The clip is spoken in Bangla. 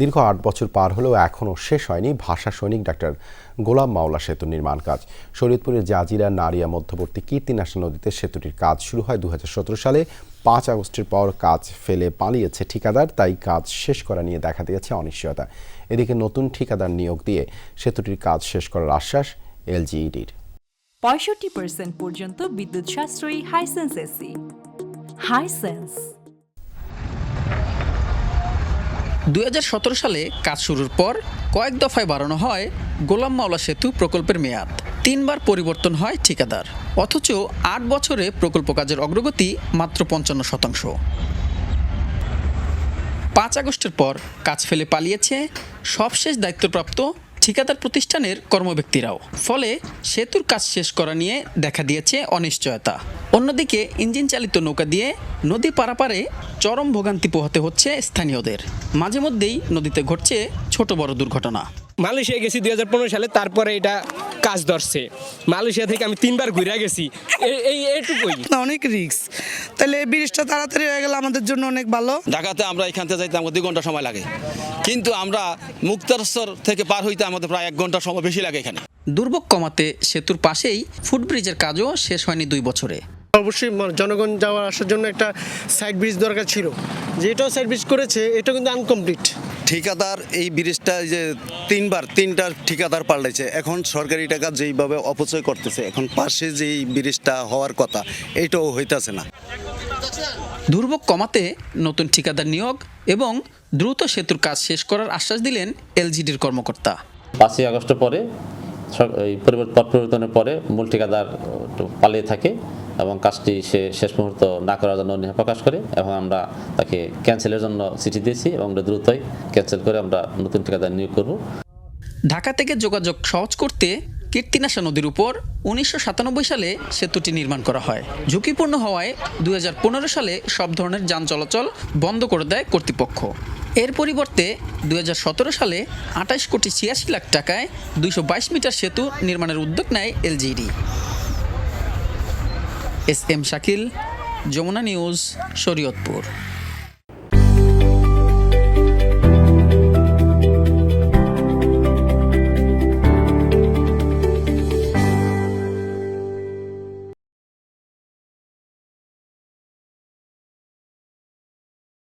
দীর্ঘ আট বছর পার হলেও এখনও শেষ হয়নি ভাষা সৈনিক ডাক্তার গোলাম মাওলা সেতু নির্মাণ কাজ। শরীয়তপুরের জাজিরা নারিয়া মধ্যবর্তী কীর্তিনাশা নদীতে সেতুটির কাজ শুরু হয় দু হাজার সতেরো সালে। পাঁচ আগস্টের পর কাজ ফেলে পালিয়েছে ঠিকাদার, তাই কাজ শেষ করা নিয়ে দেখা দিয়েছে অনিশ্চয়তা। এদিকে নতুন ঠিকাদার নিয়োগ দিয়ে সেতুটির কাজ শেষ করার আশ্বাস এলজিইডির। পঁয়ষট্টি পর্যন্ত বিদ্যুৎ সাশ্রয়ী হাইসেন্স এসি হাইসেন্স দু হাজার সতেরো সালে কাজ শুরুর পর কয়েক দফায় বাড়ানো হয় গোলাম মাওলা সেতু প্রকল্পের মেয়াদ। তিনবার পরিবর্তন হয় ঠিকাদার। অথচ আট বছরে প্রকল্প কাজের অগ্রগতি মাত্র পঞ্চান্ন শতাংশ। পাঁচ আগস্টের পর কাজ ফেলে পালিয়েছে সবশেষ দায়িত্বপ্রাপ্ত ঠিকাদার প্রতিষ্ঠানের কর্মব্যক্তিরাও। ফলে সেতুর কাজ শেষ করা নিয়ে দেখা দিয়েছে অনিশ্চয়তা। অন্যদিকে ইঞ্জিন চালিত নৌকা দিয়ে নদী পারাপারে চরম ভোগান্তি পোহাতে হচ্ছে স্থানীয়দের। মাঝে মধ্যেই নদীতে ঘটছে ছোট বড় দুর্ঘটনা। মালয়েশিয়া গেছি দুই হাজার পনেরো সালে তারপরে এটা কাজ ধরছে। মালয়েশিয়া থেকে আমি তিনবার ঘুরে গেছি। এই এই এইটুকুই। অনেক রিস্ক। তাহলে এই ব্রিজটা তাড়াতাড়ি হয়ে গেলে আমাদের জন্য অনেক ভালো। ঢাকাতে আমরা এখান থেকে যাইতে আমাদের দুই ঘণ্টা সময় লাগে। কিন্তু আমরা মুক্তারস্তর থেকে পার হইতে আমাদের প্রায় এক ঘণ্টা সময় বেশি লাগে এখানে। দুর্ভোগ কমাতে সেতুর পাশেই ফুটব্রিজের কাজও শেষ হয়নি দুই বছরে। অবশ্যই জনগণ যাওয়ার আসার জন্য একটা সাইড ব্রিজ দরকার ছিল। যেটাও সাইড ব্রিজ করেছে এটা কিন্তু আনকমপ্লিট ঠিকাদার এই ব্রিজটা যে তিনবার তিনটা ঠিকাদার পাল্টেছে এখন সরকারি টাকা যেইভাবে অপচয় করতেছে এখন পাশে যেই ব্রিজটা হওয়ার কথা এইটাও হইতাছে না। দুর্ভোগ কমাতে নতুন ঠিকাদার নিয়োগ এবং দ্রুত সেতুর কাজ শেষ করার আশ্বাস দিলেন এলজিডির কর্মকর্তা। পাঁচই আগস্ট পরে পরিবর্তন পরিবর্তনের পরে মূল ঠিকাদার পালিয়ে থাকে। এবং কাজটি সে শেষ মুহূর্ত না করার জন্য অনীহা প্রকাশ করে এবং আমরা তাকে ক্যান্সেলের জন্য চিঠি দিয়েছি এবং দ্রুতই ক্যান্সেল করে আমরা নতুন ঠিকাদার নিয়োগ করব। ঢাকা থেকে যোগাযোগ সহজ করতে কীর্তিনাশা নদীর উপর উনিশশো সালে সেতুটি নির্মাণ করা হয়। ঝুঁকিপূর্ণ হওয়ায় দুই সালে সব ধরনের যান চলাচল বন্ধ করে দেয় কর্তৃপক্ষ। এর পরিবর্তে দুই হাজার সতেরো সালে আঠাশ কোটি ছিয়াশি লাখ টাকায় দুইশো বাইশ মিটার সেতু নির্মাণের উদ্যোগ নেয় LGD. S M Shakil Jamuna news Shariatpur.